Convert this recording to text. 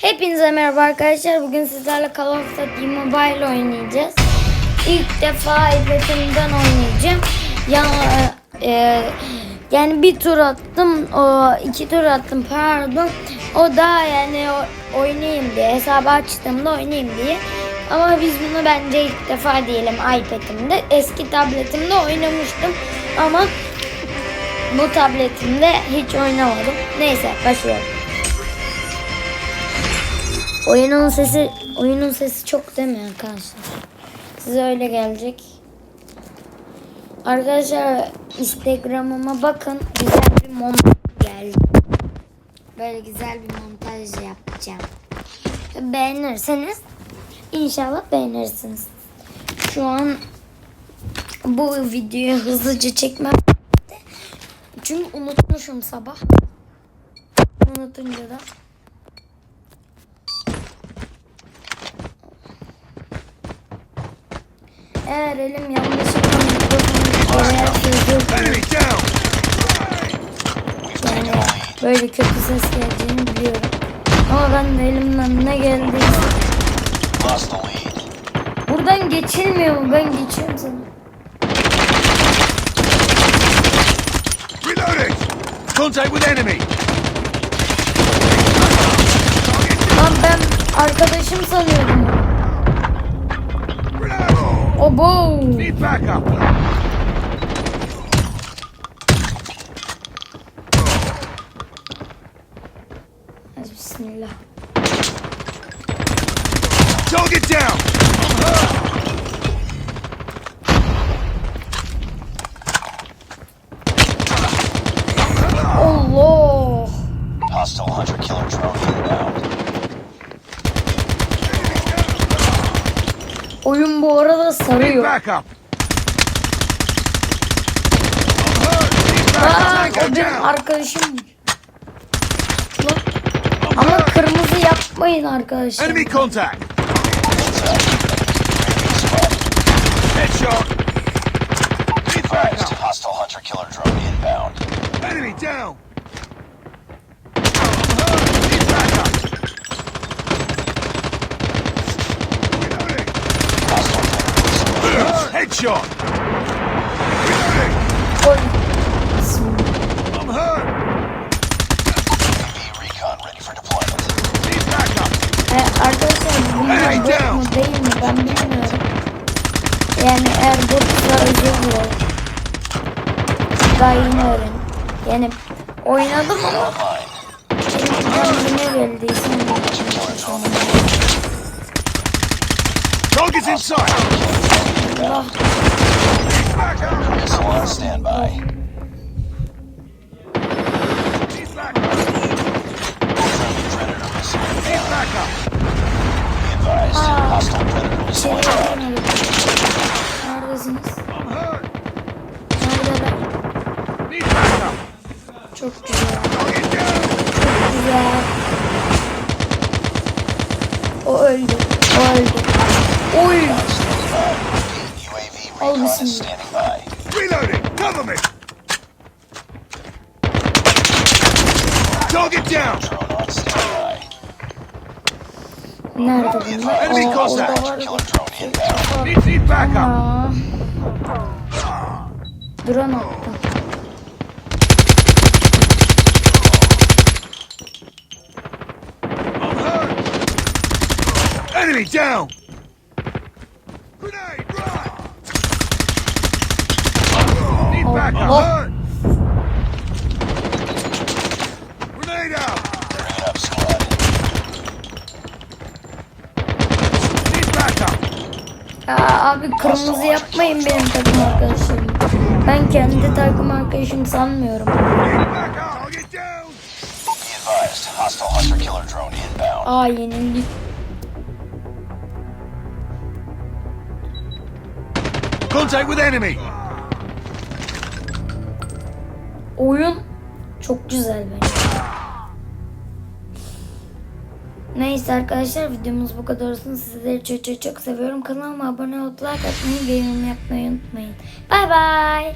Hepinize merhaba arkadaşlar. Bugün sizlerle Call of Duty Mobile oynayacağız. İlk defa iPad'imden oynayacağım. Ya, e, yani bir tur attım, o iki tur attım pardon. O da yani o- oynayayım diye, hesabı açtığımda oynayayım diye. Ama biz bunu bence ilk defa diyelim iPad'imde. Eski tabletimde oynamıştım ama bu tabletimde hiç oynamadım. Neyse başlayalım. Oyunun sesi oyunun sesi çok değil mi arkadaşlar? Size öyle gelecek. Arkadaşlar Instagram'ıma bakın. Güzel bir montaj geldi. Böyle güzel bir montaj yapacağım. Beğenirseniz inşallah beğenirsiniz. Şu an bu videoyu hızlıca çekmem. Çünkü unutmuşum sabah. Unutunca da Eğer elim yanlışlıkla mikrofonu oraya yani böyle kötü ses geleceğini biliyorum. Ama ben de elimden ne lead. Buradan geçilmiyor mu? Ben geçiyorum sana. Reloading! Contact with enemy! Lan ben arkadaşım sanıyordum. Obo. Need backup! Hadi bismillah. Target down! Allah. Hostile hunter killer drone inbound. Oyun Need sarıyor. Aa, o benim arkadaşım. Lan, Ama kırmızı yapmayın arkadaşlar. Enemy contact! Headshot! Hostile hunter killer drone inbound. Enemy down! I'm hurt! Need backup! Reloading! Hostile killer Headshot! Reloading! Oy. I'm hurt! Recon ready for deployment. Need backup! E, Hey, down. Yani eğer botsa özür dilerim. Öğren. Yani oynadım ama elimden yine geldiyse Target's in sight! Allah Need backup! Missile on standby. Need backup! Predator missile Need inbound. backup! Be advised. Hostile predator şey missile inbound. yapamadım. Neredesiniz? I'm hurt! Neredeler? Need backup! Çok güzel. Target down! Çok güzel. O öldü. O öldü. Oy. UAV Is bismillah. standing by. Reloading! Cover me! Target down! Drone on standby. Nerede bunlar? Enemy Aa, contact. var. Killer drone inbound. Need, need backup! Aa. Drone attı. Enemy down! Backup! Ya abi kırmızı yapmayın benim takım arkadaşım. Ben kendi takım arkadaşım sanmıyorum. Aa yenildik. Contact with enemy! Oyun çok güzel bence. Neyse arkadaşlar videomuz bu kadar olsun. Sizleri çok çok çok seviyorum. Kanalıma abone olup like atmayı ve yorum yapmayı unutmayın. Bay bay.